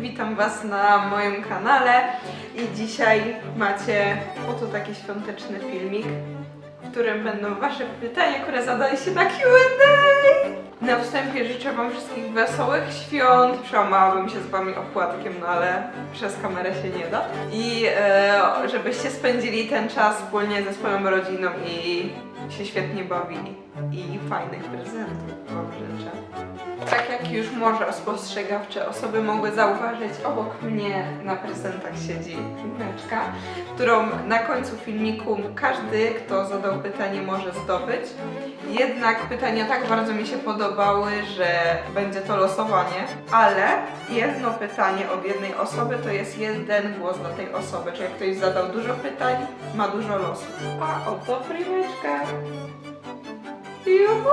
Witam Was na moim kanale i dzisiaj macie oto taki świąteczny filmik, w którym będą Wasze pytania, które zadaliście na Q&A. Na wstępie życzę Wam wszystkich wesołych świąt, przełamałabym się z Wami opłatkiem, no ale przez kamerę się nie da. I e, żebyście spędzili ten czas wspólnie ze swoją rodziną i się świetnie bawili. I fajnych prezentów Wam życzę. Tak jak już może spostrzegawcze osoby mogły zauważyć, obok mnie na prezentach siedzi piłeczka, którą na końcu filmiku każdy, kto zadał pytanie, może zdobyć. Jednak pytania tak bardzo mi się podobały, że będzie to losowanie, ale jedno pytanie od jednej osoby to jest jeden głos dla tej osoby. Czyli jak ktoś zadał dużo pytań, ma dużo losów. A oto piłeczka. Juhu!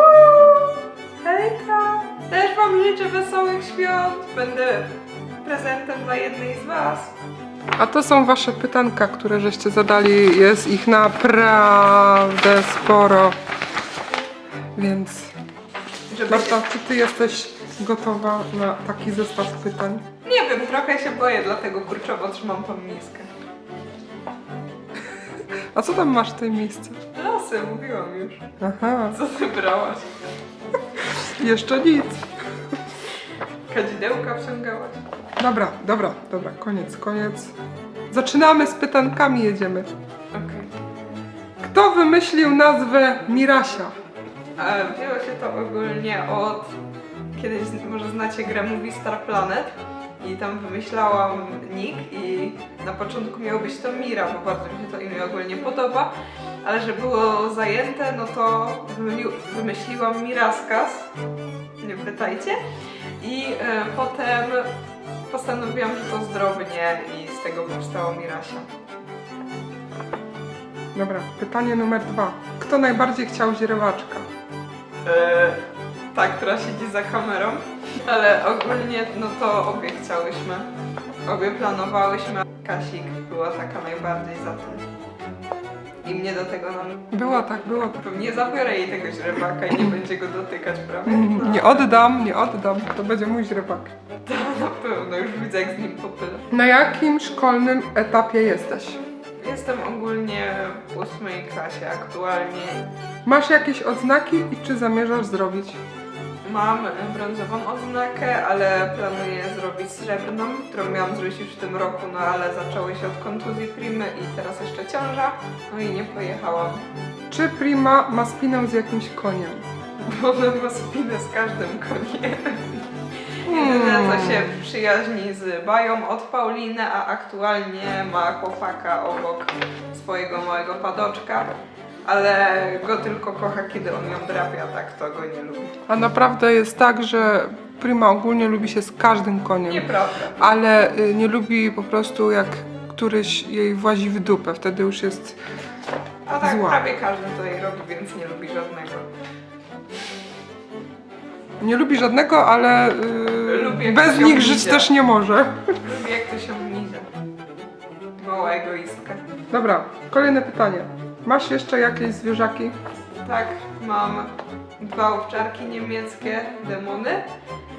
Hejka! Też Wam życzę wesołych świąt. Będę prezentem dla jednej z Was. A to są wasze pytanka, które żeście zadali. Jest ich naprawdę sporo. Więc Żeby Marta, się... czy ty jesteś gotowa na taki zestaw pytań? Nie wiem, trochę się boję, dlatego kurczowo trzymam tą miskę. A co tam masz w tej miejsce? Losy, mówiłam już. Aha, Co Ty brałaś? jeszcze nic. Kadzidełka wciągałaś? Dobra, dobra, dobra, koniec, koniec. Zaczynamy z pytankami, jedziemy. Okej. Kto wymyślił nazwę Mirasia? A Wzięło się to ogólnie od... Kiedyś może znacie grę Movie Star Planet i tam wymyślałam nick i na początku miało być to Mira, bo bardzo mi się to imię ogólnie podoba, ale że było zajęte, no to wymyśli- wymyśliłam Miraskas, nie pytajcie, i e, potem postanowiłam, że to zdrownie i z tego powstało Mirasia. Dobra, pytanie numer dwa. Kto najbardziej chciał źrebaczka? E, ta, która siedzi za kamerą, ale ogólnie no to obie chciałyśmy. Obie planowałyśmy. Kasik była taka najbardziej za tym. I mnie do tego nam... Było tak, było tak. Pewnie zabiorę jej tego źrebaka i nie będzie go dotykać prawie. No, Nie oddam, nie oddam. To będzie mój źrebak. to na pewno, już widzę jak z nim popylę. Na jakim szkolnym etapie jesteś? Jestem ogólnie w ósmej klasie aktualnie. Masz jakieś odznaki i czy zamierzasz zrobić? Mam brązową odznakę, ale planuję zrobić srebrną, którą miałam zrobić już w tym roku, no ale zaczęły się od kontuzji primy i teraz jeszcze ciąża, no i nie pojechałam. Czy Prima ma spinę z jakimś koniem? Bo ona ma spinę z każdym koniem. Jedyne co się przyjaźni z Bają od Pauliny, a aktualnie ma chłopaka obok swojego małego padoczka, ale go tylko kocha, kiedy on ją drapie, a tak to go nie lubi. A naprawdę jest tak, że Prima ogólnie lubi się z każdym koniem, Nieprawda. ale y, nie lubi po prostu jak któryś jej włazi w dupę. Wtedy już jest A tak Zła. prawie każdy to jej robi, więc nie lubi żadnego. Nie lubi żadnego, ale y, Lubi, jak bez nich żyć też nie może. Lubi jak to się gnizie. Mała egoistka. Dobra, kolejne pytanie. Masz jeszcze jakieś zwierzaki? Tak, mam dwa owczarki niemieckie, demony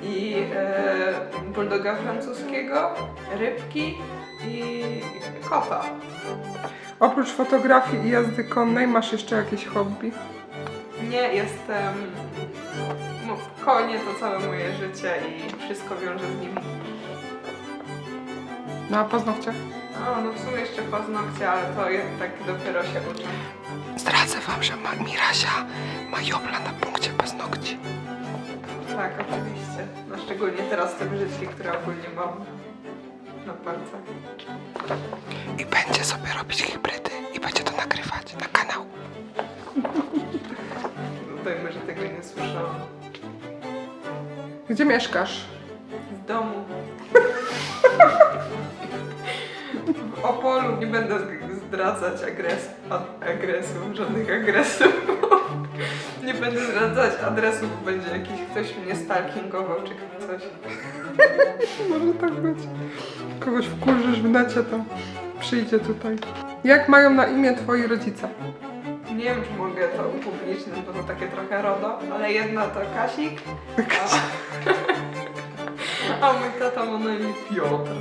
i e, bulldoga francuskiego, rybki i kota. Oprócz fotografii i jazdy konnej masz jeszcze jakieś hobby? Nie jestem... No, konie to całe moje życie i wszystko wiąże z nimi. No a paznokcie? O, no w sumie jeszcze paznokcie, ale to jest tak dopiero się uczę. Zdradzę wam, że ma, Mirasia ma jobla na punkcie paznokci. Tak, oczywiście. No szczególnie teraz te brzydkie, które ogólnie mam na palcach. I będzie sobie robić hybrydy i będzie to nagrywać na kanał. Dajmy, że tego nie słyszałam. Gdzie mieszkasz? W domu. Opolu nie będę zdradzać agres agresów, żadnych agresów. Nie będę zdradzać adresów, będzie jakiś ktoś mnie stalkingował czy coś. Może tak być. Kogoś wkurzysz w necie, to przyjdzie tutaj. Jak mają na imię twoi rodzice? Nie wiem, czy mogę to upublicznić, bo to takie trochę RODO, ale jedna to Kasik, a, A mój tata ma na imię Piotr.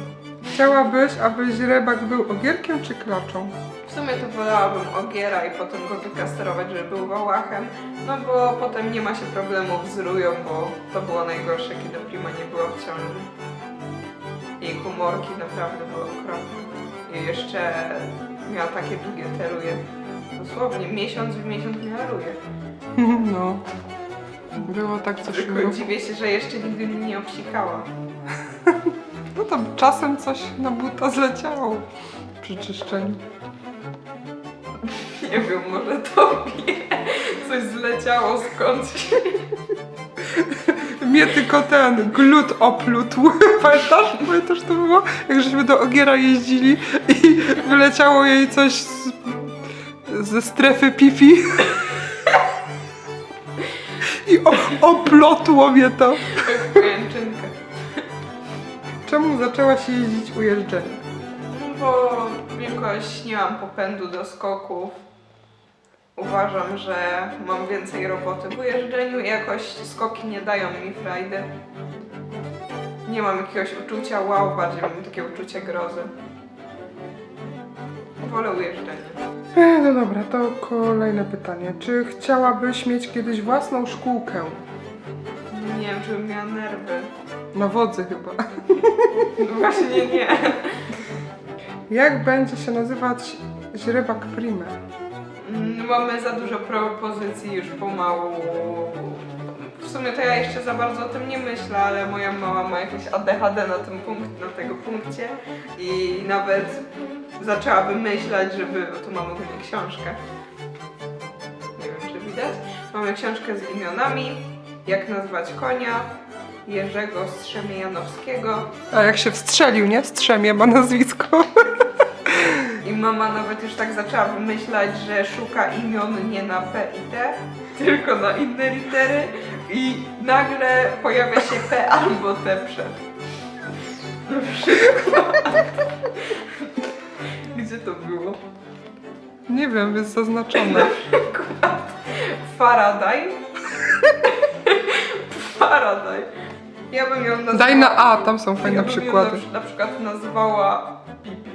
Chciałabyś, aby źrebak był ogierkiem czy klaczą? W sumie to wolałabym ogiera i potem go wykasterować, żeby był wałachem, no bo potem nie ma się problemów z rują, bo to było najgorsze, kiedy Prima nie była w ciąży. Jej humorki naprawdę były okropne. I jeszcze miała takie długie te ruje. Dosłownie miesiąc w miesiąc miała ruje. No. Było tak zeszłym Tylko dziwię się, że jeszcze nigdy mnie nie obsikała. No tam czasem coś na buta zleciało przy czyszczeniu. Nie wiem, może tobie coś zleciało skądś. Mnie tylko ten glut oplótł. Pamiętasz? Pamiętasz to było? Jak żeśmy do Ogiera jeździli i wyleciało jej coś z, ze strefy pipi. I o, oplotło mnie to. Czemu zaczęłaś jeździć u jeżdżenia? No bo jakoś nie mam popędu do skoków. Uważam, że mam więcej roboty w ujeżdżeniu i jakoś skoki nie dają mi frajdy. Nie mam jakiegoś uczucia wow, bardziej mam takie uczucie grozy. Wolę ujeżdżenie. E, No dobra, to kolejne pytanie. Czy chciałabyś mieć kiedyś własną szkółkę? Nie wiem, czy bym miała nerwy. Na wodzy chyba. No właśnie nie. Jak będzie się nazywać źrebak prime? Mm, Mamy za dużo propozycji już pomału. W sumie to ja jeszcze za bardzo o tym nie myślę, ale moja mama ma jakieś ADHD na tym punkt, na tego punkcie i nawet zaczęłaby myśleć, żeby, bo tu mamy ogólnie książkę. Nie wiem, czy widać. Mamy książkę z imionami, jak nazwać konia, Jerzego Strzemiejanowskiego A jak się wstrzelił, nie? Strzemie ma nazwisko. I mama nawet już tak zaczęła wymyślać, że szuka imion nie na P i T, tylko na inne litery i nagle pojawia się P albo T przed. Na przykład. Gdzie to było? Nie wiem, jest zaznaczone. Faraday. Faraday. Ja bym ją nazwała... Daj na A, tam są fajne ja bym ją przykłady. Na, na przykład nazwała Pipi.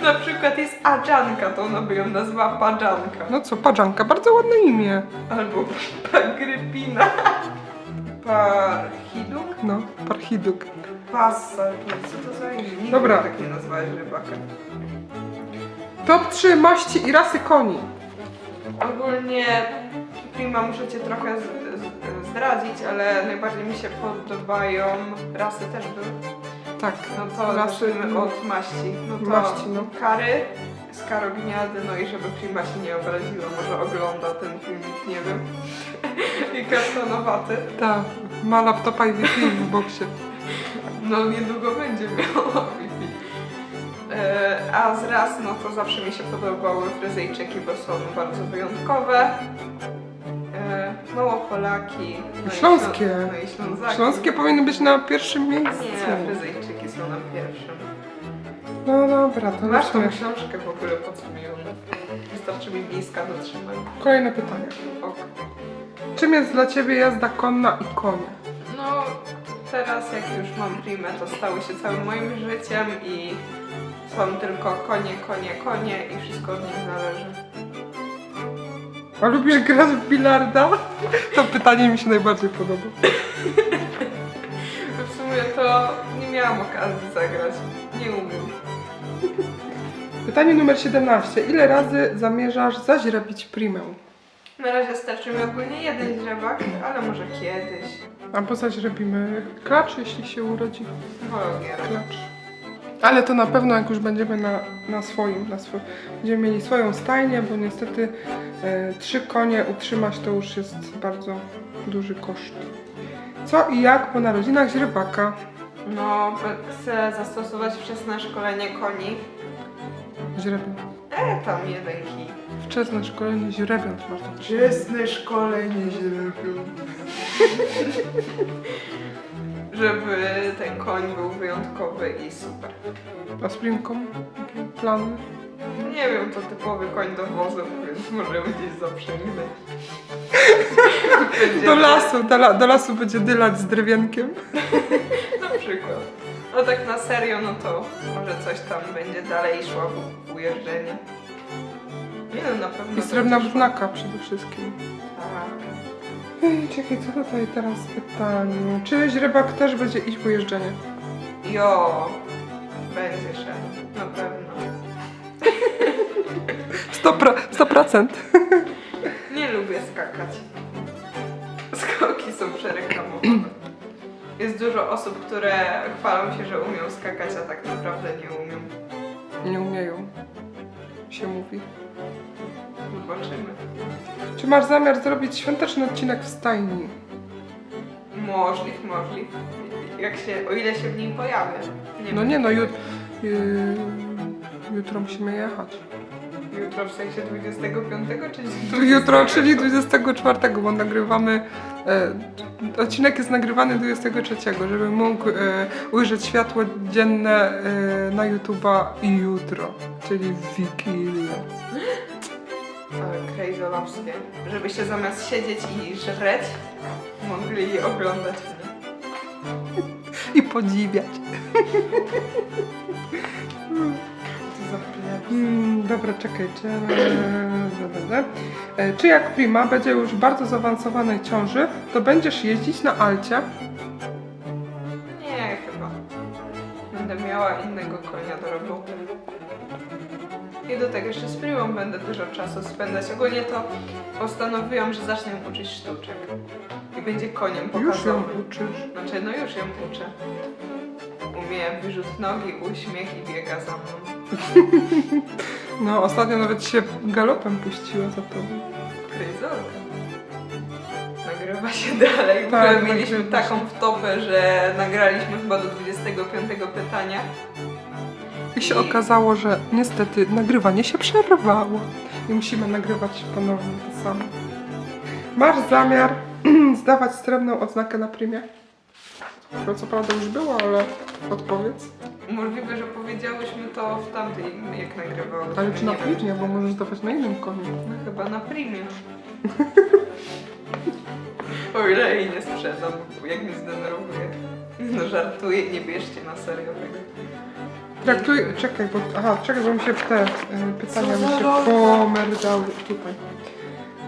na przykład jest Adżanka, to ona by ją nazwała Padżanka. No co, Pażanka, bardzo ładne imię. Albo Pagrypina. Parchiduk? No, Parchiduk. Passa. Co to za imię? Nigdy Dobra. tak nie nazwałeś rybaka. Top 3 maści i rasy koni. Ogólnie Prima muszę Cię trochę z, z, zdradzić, ale najbardziej mi się podobają rasy też były. Tak, No to rasy zacznijmy od maści. No to Maści, no. kary, skarogniady, no i żeby Prima się nie obraziła, może ogląda ten filmik, nie wiem. I kartonowaty. Ta, ma laptopa i Wi-Fi w boksie. No niedługo będzie miała Wi-Fi. E, A z ras, no to zawsze mi się podobały Fryzyjczyki, bo są bardzo wyjątkowe. E, Małopolaki. No i Śląskie. Ślą- No i Ślązaki. Śląskie powinny być na pierwszym miejscu. Nie, Fryzyjczyki są na pierwszym. No dobra, to Masz tą lecimy. książkę w ogóle, po co mi ją? Wystarczy mi bliska dotrzymać. Kolejne pytanie. Ok. Czym jest dla Ciebie jazda konna i konie? No, teraz jak już mam primę, to stały się całym moim życiem i są tylko konie, konie, konie i wszystko od nich zależy. A lubisz grać w bilarda? To pytanie mi się najbardziej podoba. W sumie to nie miałam okazji zagrać. Nie umiem. Pytanie numer 17. Ile razy zamierzasz zaźrebić primę? Na razie starczy mi ogólnie jeden źrebak, ale może kiedyś. Albo zaźrebimy klacz, jeśli się urodzi. Wolę gierę. Klacz. Ale to na pewno jak już będziemy na, na swoim, na swo, będziemy mieli swoją stajnię, bo niestety e, trzy konie utrzymać to już jest bardzo duży koszt. Co i jak po narodzinach źrebaka? No, chcę zastosować wczesne szkolenie koni. Źrebią. E, tam jeden kij. Wczesne szkolenie źrebiąt można też. Wczesne szkolenie źrebią. Żeby ten koń był wyjątkowy i super. A z primką? Jakie plany? Nie wiem, to typowy koń do wozu, więc możemy gdzieś zaprzęgnąć. Będzie Do lasu, do, la, do lasu będzie dylać z drewienkiem. Na przykład. No tak na serio, no to może coś tam będzie dalej szło w ujeżdżenie. Nie no, na pewno. I srebrna szło. przede wszystkim. Tak. Ej, czekaj, co tutaj teraz pytanie? Czy źrebak też będzie iść w ujeżdżenie? Jo, będzie szedł, na pewno. 100%. 100%. Nie lubię skakać. Skoki są przereklamowane. Jest dużo osób, które chwalą się, że umią skakać, a tak naprawdę nie umią. Nie umieją, się mówi. Zobaczymy. Czy masz zamiar zrobić świąteczny odcinek w stajni? Możliw, możliw. Jak się, o ile się w nim pojawię. Nie No wiem. nie no, jut, yy, jutro musimy jechać. Jutro w sensie 25 czy 20? Jutro, czyli 24, bo nagrywamy. E, odcinek jest nagrywany 23, żeby mógł e, ujrzeć światło dzienne e, na YouTube'a i jutro, czyli w Wigilię. Ale krejzolowskie. Żebyście zamiast siedzieć i żreć, mogli oglądać mnie. I podziwiać. Co za plebs. Mm, dobra, czekaj. Czy, e, czy jak Prima będzie już w bardzo zaawansowanej ciąży, to będziesz jeździć na Alcie? Nie, chyba. Będę miała innego konia do roboty. I do tego jeszcze z primą będę dużo czasu spędzać. Ogólnie to postanowiłam, że zacznę ją uczyć sztuczek. I będzie koniem Już ją pokazowym. uczysz. Znaczy, no już ją uczę. Umie wyrzut nogi, uśmiech i biega za mną. No, ostatnio nawet się galopem puściła za tobą. Kryzolka. Nagrywa się dalej. Tak, mieliśmy nagrywa się. taką wtopę, że nagraliśmy chyba do 25 pytania. I się okazało, że niestety nagrywanie się przerwało. I musimy nagrywać ponownie to samo. Masz zamiar zdawać srebrną odznakę na primie? To co prawda już było, ale odpowiedz. Możliwe, że powiedziałyśmy to w tamtej, jak nagrywałyśmy. Ale czy na primie, bo możesz zdawać na innym koniu. No chyba na primie. o ile jej nie sprzedam, jak mnie zdenerwuje. No żartuję, nie bierzcie na serio tego. Traktuj, czekaj, bo, aha, czekaj, bo mi się te y, pytania mi się pomerdały tutaj.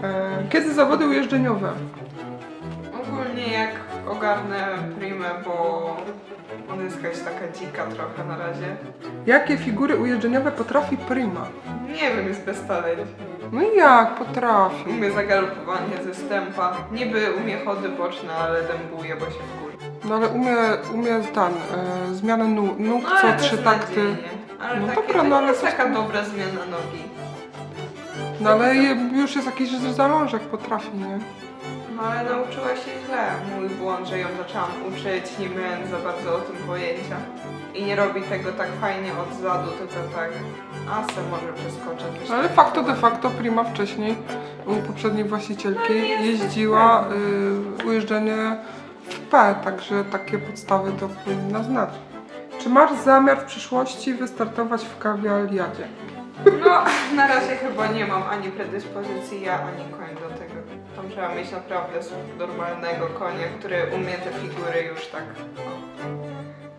E, kiedy zawody ujeżdżeniowe? Ogólnie jak ogarnę primę, bo ona jest jakaś taka dzika trochę na razie. Jakie figury ujeżdżeniowe potrafi prima? Nie wiem, jest bez talentu. No i jak potrafi? Umie zagalopowanie ze stępa. Niby umie chody boczne, ale dębuje, bo się wkurzy. No ale umie, umie ten, e, zmianę nóg, nóg No co trzy takty. Ale No takie, dobra, no ale jest coś taka tam- dobra zmiana nogi. No ale je- już jest jakiś zalążek potrafi, nie? No ale nauczyła się źle. Mój błąd, że ją zaczęłam uczyć, nie miałem za bardzo o tym pojęcia. I nie robi tego tak fajnie od zadu, tylko tak asę może przeskoczę. coś Ale takiego. facto de facto prima wcześniej u poprzedniej właścicielki No jeździła y, ujeżdżenie w P, także takie podstawy to powinna znać. Czy masz zamiar w przyszłości wystartować w kawialiadzie? No, na razie chyba nie mam ani predyspozycji ja, ani koń do tego. Tam trzeba mieć naprawdę normalnego konia, który umie te figury już tak.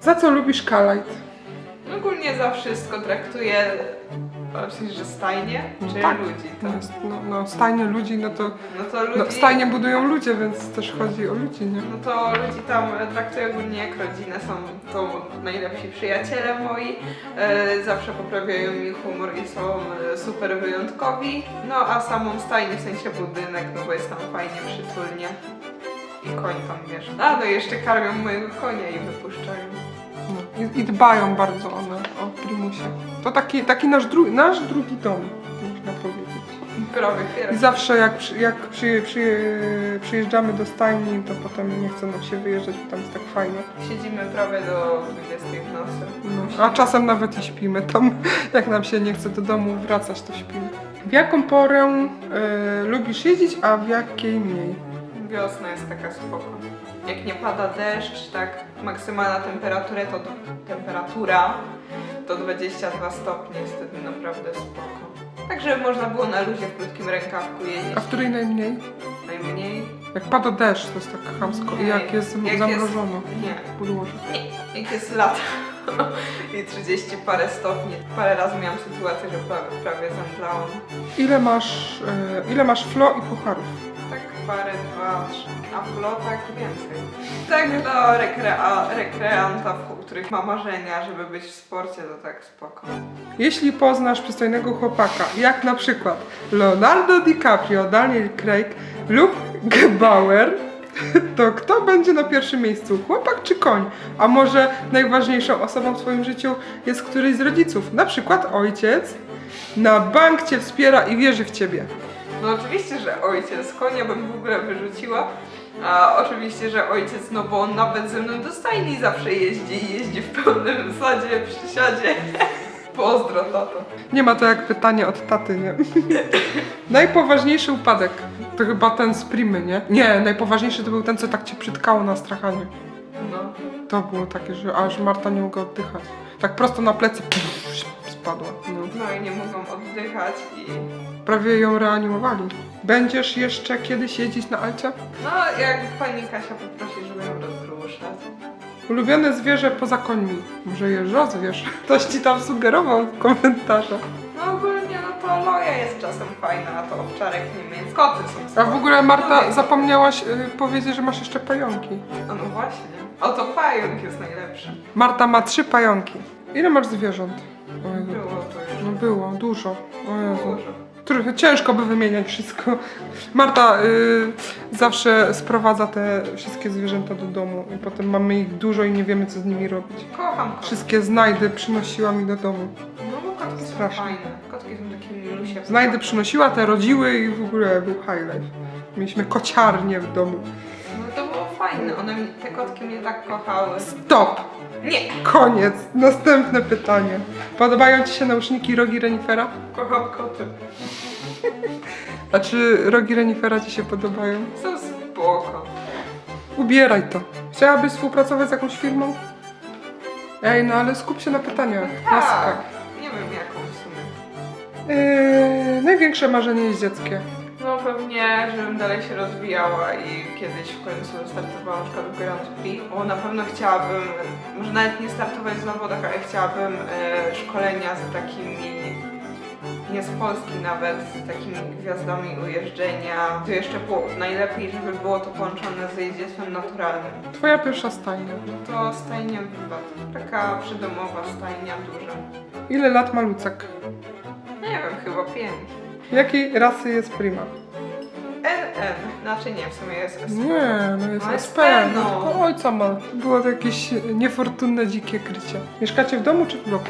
Za co lubisz Kalite? Ogólnie za wszystko traktuję, sensie, że stajnie, czy tak. ludzi. To, No, no, stajnie ludzi, no to no to ludzi... no, stajnie budują ludzie, więc też chodzi o ludzi, nie? No to ludzi tam traktuję ogólnie jak rodzinę, są to najlepsi przyjaciele moi, e, zawsze poprawiają mi humor i są e, super wyjątkowi, no a samą stajnię, w sensie budynek, no bo jest tam fajnie, przytulnie i koń tam wiesz. A no i jeszcze karmią mojego konia i wypuszczają. I, I dbają bardzo one o Primusie. To taki, taki nasz, dru, nasz drugi dom, można powiedzieć. Krowy, I zawsze jak, przy, jak przy, przy, przyjeżdżamy do stajni, to potem nie chce nam się wyjeżdżać, bo tam jest tak fajnie. Siedzimy prawie do 20 w nocy. No, a czasem nawet i śpimy tam. Jak nam się nie chce do domu wracać, to śpimy. W jaką porę e, lubisz jeździć, a w jakiej mniej? Wiosna jest taka spoko. Jak nie pada deszcz, tak maksymalna temperatura to temperatura to 22 stopnie jest wtedy naprawdę spoko. Tak, żeby można było na luzie w krótkim rękawku jeździć. A w której najmniej? Najmniej. Jak pada deszcz, to jest tak chamsko. I Nie, jak jest jak zamrożono Nie, podłoże. nie. Jak jest lato i 30 parę stopni. Parę razy miałam sytuację, że prawie, prawie zemdlałam. Ile masz, e, ile masz flo i pucharów? Parę, dwa, trzy, a flotak więcej. Tak dla rekrea, rekreanta, w- których ma marzenia, żeby być w sporcie, to tak spoko. Jeśli poznasz przystojnego chłopaka, jak na przykład Leonardo DiCaprio, Daniel Craig lub Gebauer, to kto będzie na pierwszym miejscu? Chłopak czy koń? A może najważniejszą osobą w swoim życiu jest któryś z rodziców, na przykład ojciec? Na bank cię wspiera i wierzy w ciebie. No oczywiście, że ojciec, konia bym w ogóle wyrzuciła. A oczywiście, że ojciec, no bo on nawet ze mną do stajni zawsze jeździ i jeździ w pełnym sadzie, przysiadzie. Pozdro, tato. Nie ma to jak pytanie od taty, nie? Najpoważniejszy upadek to chyba ten z Primy, nie? Nie, najpoważniejszy to był ten, co tak cię przytkało na strachanie. No. To było takie, że aż Marta nie mogła oddychać. Tak prosto na plecy pff, No. No i nie mogą oddychać i... Prawie ją reanimowali. Będziesz jeszcze kiedyś jeździć na Alcie? No, jak pani Kasia poprosi, żeby ją rozruszać. Ulubione zwierzę poza końmi. Może je rozwierz? Ktoś ci tam sugerował w komentarzach. No ogólnie, no to loja jest czasem fajna, a to owczarek nie, więc koty są A w ogóle Marta Lubię. zapomniałaś y, powiedzieć, że masz jeszcze pająki. A no właśnie. Oto pająk jest najlepszy. Marta ma trzy pająki. Ile masz zwierząt? Było to już. No było, dużo. O Jezu. Dużo. Trochę ciężko by wymieniać wszystko. Marta y, zawsze sprowadza te wszystkie zwierzęta do domu i potem mamy ich dużo i nie wiemy co z nimi robić. Kocham koty. Wszystkie znajdy przynosiła mi do domu. No bo kotki są fajne. Kotki są takie milusie. Znajdy przynosiła, te rodziły i w ogóle był highlight. Mieliśmy kociarnię w domu. No to było fajne. One, te kotki mnie tak kochały. Stop! Nie! Koniec. Następne pytanie. Podobają Ci się nauszniki rogi renifera? Kocham koty. A czy rogi renifera Ci się podobają? Są spoko. Ubieraj to. Chciałabyś współpracować z jakąś firmą? Ej, no ale skup się na pytaniach. Laska. Tak. Nie wiem jaką w sumie. Yy, największe marzenie jest dzieckie. No pewnie, żebym dalej się rozwijała i kiedyś w końcu startowała na przykład w Grand Prix. O, na pewno chciałabym, może nawet nie startować w zawodach, ale chciałabym e, szkolenia z takimi, nie z Polski nawet, z takimi gwiazdami ujeżdżenia. To jeszcze było, najlepiej, żeby było to połączone z jeździectwem naturalnym. Twoja pierwsza stajnia. To stajnia Wiwat. Taka przydomowa stajnia duża. Ile lat ma Lucek? Nie wiem, chyba pięć. Jakiej rasy jest Prima? NN, znaczy nie, w sumie jest SP. Nie, no jest No jest SP. No. no. tylko ojca ma. Było to jakieś niefortunne, dzikie krycie. Mieszkacie w domu czy w bloku?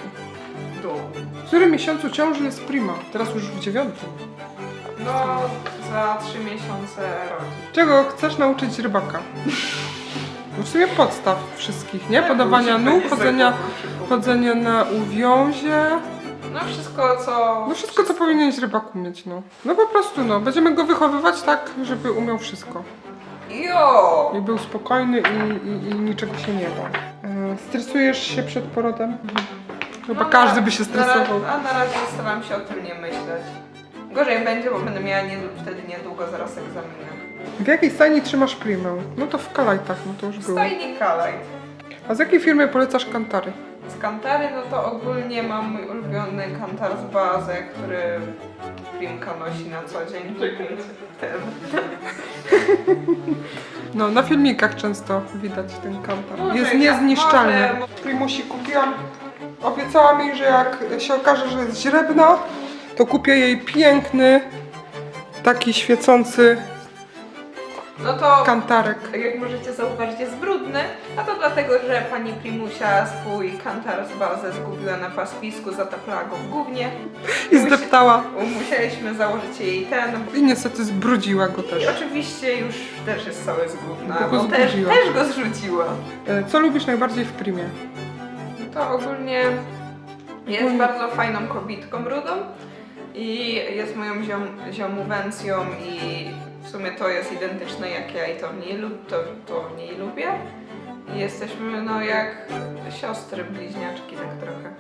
Dół. W którym miesiącu ciąży jest Prima? Teraz już w dziewiątym. No, za trzy miesiące rodzi. Czego chcesz nauczyć rybaka? No w sumie podstaw wszystkich, nie? Podawania Musi nóg, chodzenia, chodzenia na uwiązie. No wszystko co... No wszystko, co powinieneś rybak umieć, no. No po prostu, no. Będziemy go wychowywać tak, żeby umiał wszystko. Jo! I był spokojny i, i, i niczego się nie bał. E, Stresujesz się przed porodem? Chyba No, każdy na- by się na stresował. ra- A na razie staram się o tym nie myśleć. Gorzej będzie, bo będę miała nie, wtedy niedługo zaraz egzaminy. W jakiej stajni trzymasz primę? No to w Kalajtach, no to już było. Stajni Kalajt. A z jakiej firmy polecasz kantary? Z kantary, no to ogólnie mam mój ulubiony kantar z bazę, który Primka nosi na co dzień. Ten. No, na filmikach często widać ten kantar. Może Jest niezniszczalny. Primusi kupiłam. Obiecała mi, że jak się okaże, że jest źrebna, to kupię jej piękny, taki świecący No to kantarek. Jak możecie zauważyć, jest brudny, a to dlatego, że pani Primusia swój kantar z bazę zgubiła na pastwisku, zataplała go w gównie. I zdeptała. Musieliśmy założyć jej ten. I niestety zbrudziła go też. I oczywiście już też jest cały z gówna, Bo też, też go zrzuciła. E, Co lubisz najbardziej w primie? To ogólnie jest bardzo fajną kobietką rudą i jest moją ziom, ziomuwencją i w sumie to jest identyczne jak ja i to w niej, lub, to, to w niej lubię. I jesteśmy no jak siostry, bliźniaczki tak trochę.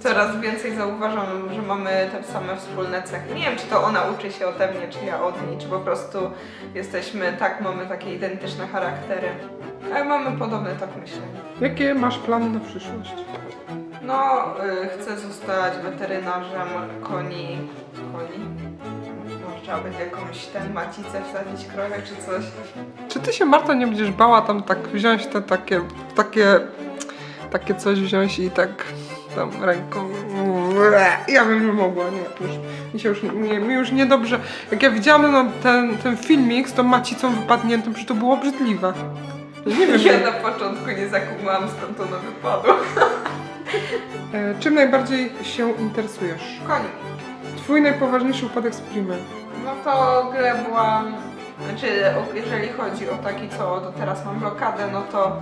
Coraz więcej zauważam, że mamy te same wspólne cechy. Nie wiem, czy to ona uczy się ode mnie, czy ja od niej, czy po prostu jesteśmy, tak, mamy takie identyczne charaktery. Ale mamy podobne tak myślenie. Jakie masz plany na przyszłość? No, y, chcę zostać weterynarzem koni. Koni? Trzeba będzie jakąś ten macicę wsadzić krowę czy coś. Czy ty się, Marta, nie będziesz bała tam tak wziąć te takie, takie, takie coś wziąć i tak tam ręką... Ja bym nie mogła, nie, już, mi się już, nie, mi już niedobrze. Jak ja widziałam no, ten, ten filmik z tą macicą wypadniętą, przecież to było obrzydliwe. Ja nie wiem, Ja na początku nie zakumałam skąd ono wypadło. e, czym najbardziej się interesujesz? Koni. Twój najpoważniejszy upadek z primy. No to grę byłam, znaczy jeżeli chodzi o taki, co do teraz mam blokadę, no to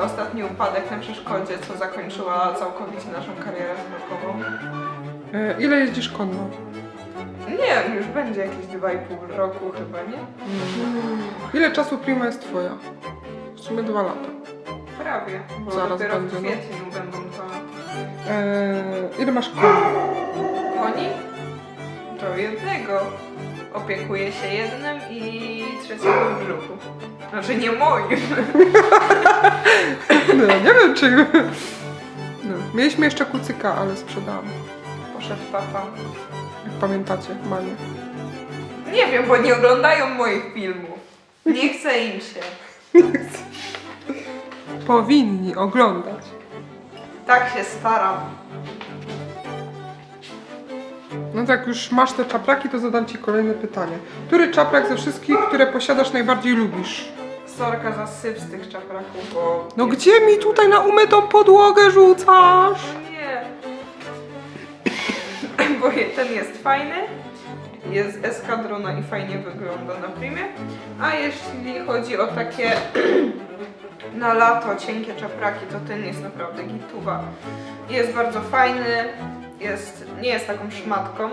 ostatni upadek na przeszkodzie, co zakończyła całkowicie naszą karierę sportową. E, ile jeździsz konno? Nie już będzie jakieś 2,5 roku chyba, nie? Ile czasu prima jest twoja? W sumie dwa lata. Prawie, bo Zaraz dopiero będzie, w no. kwietniu będą lata. E, ile masz koni? Koni? To jednego. Opiekuję się jednym i trzecim brzuchu. Znaczy nie moim. No, nie wiem czy... No. Mieliśmy jeszcze kucyka, ale sprzedałam. Poszedł papa. Jak pamiętacie, Manię. Nie wiem, bo nie oglądają moich filmów. Nie chce im się. Powinni oglądać. Tak się staram. No tak, już masz te czapraki, to zadam ci kolejne pytanie. Który czaprak ze wszystkich, które posiadasz, najbardziej lubisz? Sorka za syp z tych czapraków, bo... No gdzie mi tutaj na umytą podłogę rzucasz? No nie. Bo je- ten jest fajny, jest eskadrona i fajnie wygląda na primie. A jeśli chodzi o takie na lato cienkie czapraki, to ten jest naprawdę gituwa. Jest bardzo fajny, jest, nie jest taką szmatką,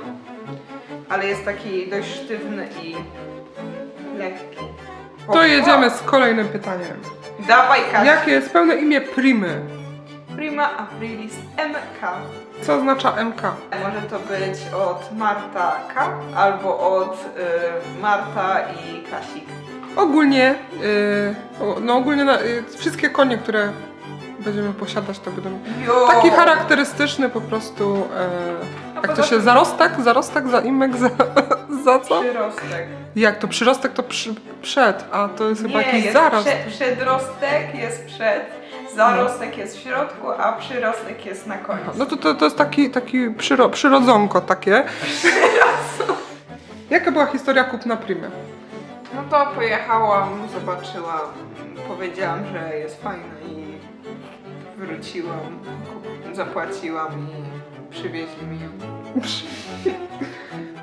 ale jest taki dość sztywny i lekki. To jedziemy z kolejnym pytaniem. o, Dawaj Kasia. Jakie jest pełne imię Primy? Prima Aprilis MK. Co oznacza MK? Może to być od Marta K albo od y, Marta i Kasik. Ogólnie, yy, o- no ogólnie na, yy, wszystkie konie, które będziemy posiadać, to będą Jo! taki charakterystyczny po prostu, yy, jak to poza się, tym- zarostek, zarostek, zaimek, za, za co? Przyrostek. Jak to przyrostek to przy, przed, a to jest chyba Nie, jakiś jest zarost. prze, przedrostek jest przed, zarostek jest w środku, a przyrostek jest na końcu. No to, to, to jest taki, taki przyro, przyrodzonko takie. Jaka była historia kupna Primy? No to pojechałam, zobaczyłam, powiedziałam, że jest fajna i wróciłam, zapłaciłam i przywieźli mi ją.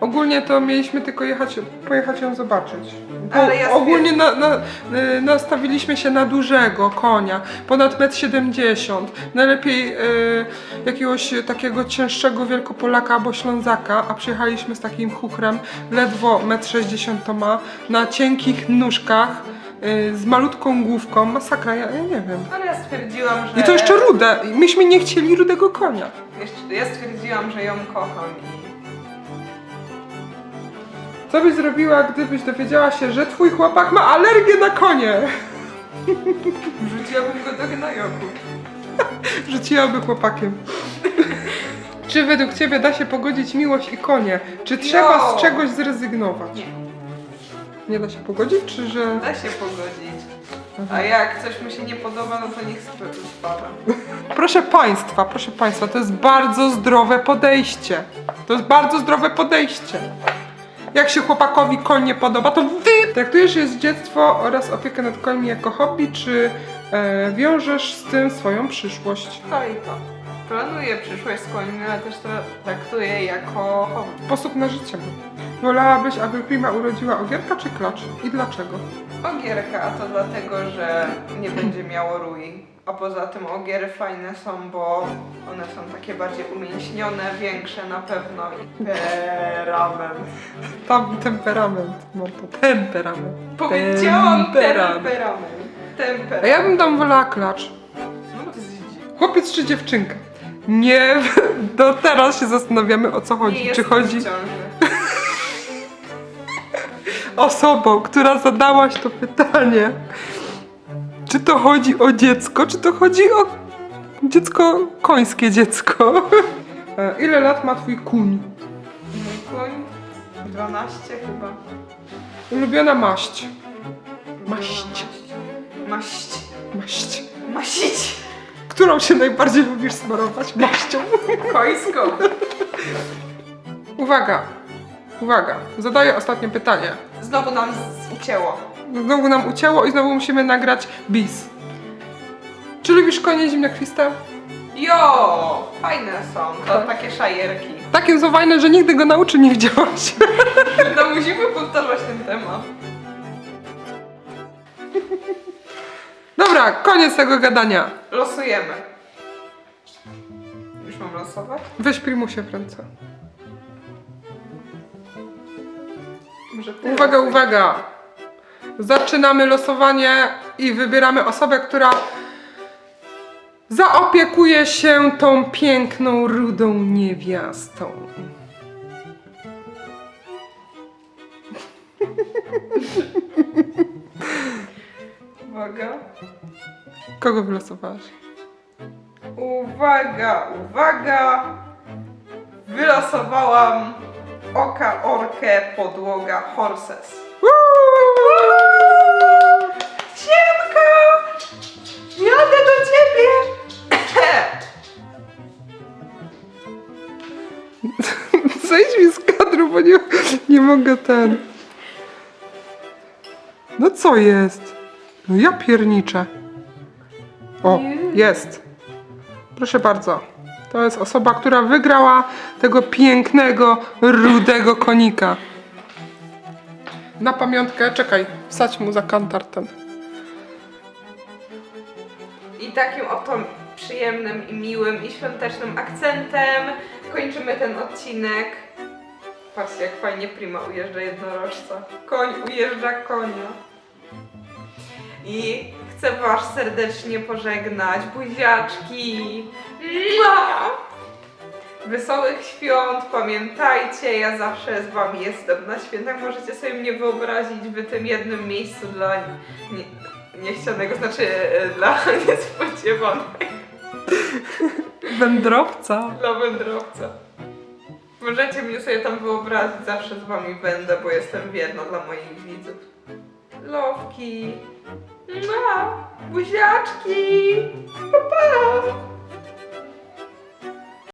Ogólnie to mieliśmy tylko jechać, pojechać ją zobaczyć. Bo Ale ja ogólnie na, na, y, nastawiliśmy się na dużego konia, ponad 1,70 m. Najlepiej y, jakiegoś takiego cięższego Wielkopolaka albo Ślązaka, a przyjechaliśmy z takim chuchrem, ledwo 1,60 m ma, na cienkich nóżkach, y, z malutką główką. Masakra, ja, ja nie wiem. Ale ja stwierdziłam, że... I to jeszcze rude. Myśmy nie chcieli rudego konia. Jeszcze, ja stwierdziłam, że ją kocham i... Co byś zrobiła, gdybyś dowiedziała się, że twój chłopak ma alergię na konie? Wrzuciłabym go do gnojoku. Rzuciłaby chłopakiem. Czy według ciebie da się pogodzić miłość i konie? Czy trzeba Jo. z czegoś zrezygnować? Nie, Nie da się pogodzić, czy że... da się pogodzić. A jak coś mu się nie podoba, no to niech sp- spada. Proszę Państwa, proszę Państwa, to jest bardzo zdrowe podejście. To jest bardzo zdrowe podejście. Jak się chłopakowi koń nie podoba, to wy traktujesz je z dziecko oraz opiekę nad końmi jako hobby, czy e, wiążesz z tym swoją przyszłość? To i to. Planuję przyszłość z ale też to traktuję jako hobby. Sposób na życie. Wolałabyś, aby Prima urodziła ogierka czy klacz? I dlaczego? Ogierka, a to dlatego, że nie będzie miało rui. A poza tym ogiery fajne są, bo one są takie bardziej umięśnione, większe na pewno. i Temperament. Tam temperament. Mam to temperament. Powiedziałam Temperament. temperament. A Temperament. ja bym tam wolała klacz. No bo to jest. Chłopiec czy dziewczynka? Nie, do teraz się zastanawiamy o co chodzi. Nie czy chodzi w ciąży. osobą, która zadałaś to pytanie? Czy to chodzi o dziecko, czy to chodzi o dziecko, końskie dziecko? E, Ile lat ma twój kuń? Mój koń 12 chyba. Ulubiona maść. Maść. Maść. Maść. Masić. Którą się najbardziej lubisz smarować? Maścią. Końską. Uwaga, uwaga, zadaję ostatnie pytanie. Znowu nam z- ucięło. Znowu nam ucięło i znowu musimy nagrać bis. Czy lubisz konie zimnokrwiste? Jo! Fajne są. To takie szajerki. Takie są fajne, że nigdy go na uczy nie widziałaś. No musimy powtarzać ten temat. Dobra, koniec tego gadania. Losujemy. Już mam losować? Weź Primusie w ręce. Może ty Uwaga, losuj. uwaga. Zaczynamy losowanie i wybieramy osobę, która zaopiekuje się tą piękną, rudą niewiastą. Uwaga. Kogo wylosowałaś? Uwaga, uwaga. Wylosowałam oka, orkę, podłoga, horses. Siemka! Jadę do ciebie! Zejdź mi z kadru, bo nie, nie mogę ten. No co jest? No ja pierniczę. O, jest. Proszę bardzo. To jest osoba, która wygrała tego pięknego, rudego konika. Na pamiątkę, czekaj, wsadź mu za kantar ten. I takim oto przyjemnym i miłym i świątecznym akcentem kończymy ten odcinek. Patrzcie, jak fajnie Prima ujeżdża jednorożca. Koń ujeżdża konia. I chcę Was serdecznie pożegnać. Buziaczki! Mua! Wesołych świąt, pamiętajcie, ja zawsze z Wami jestem na świętach. Możecie sobie mnie wyobrazić w tym jednym miejscu dla nie, niechcianego, znaczy e, dla niespodziewanego, Wędrowca. dla wędrowca. Możecie mnie sobie tam wyobrazić, zawsze z Wami będę, bo jestem wierna dla moich widzów. Lowki! Mua, buziaczki! Pa, pa!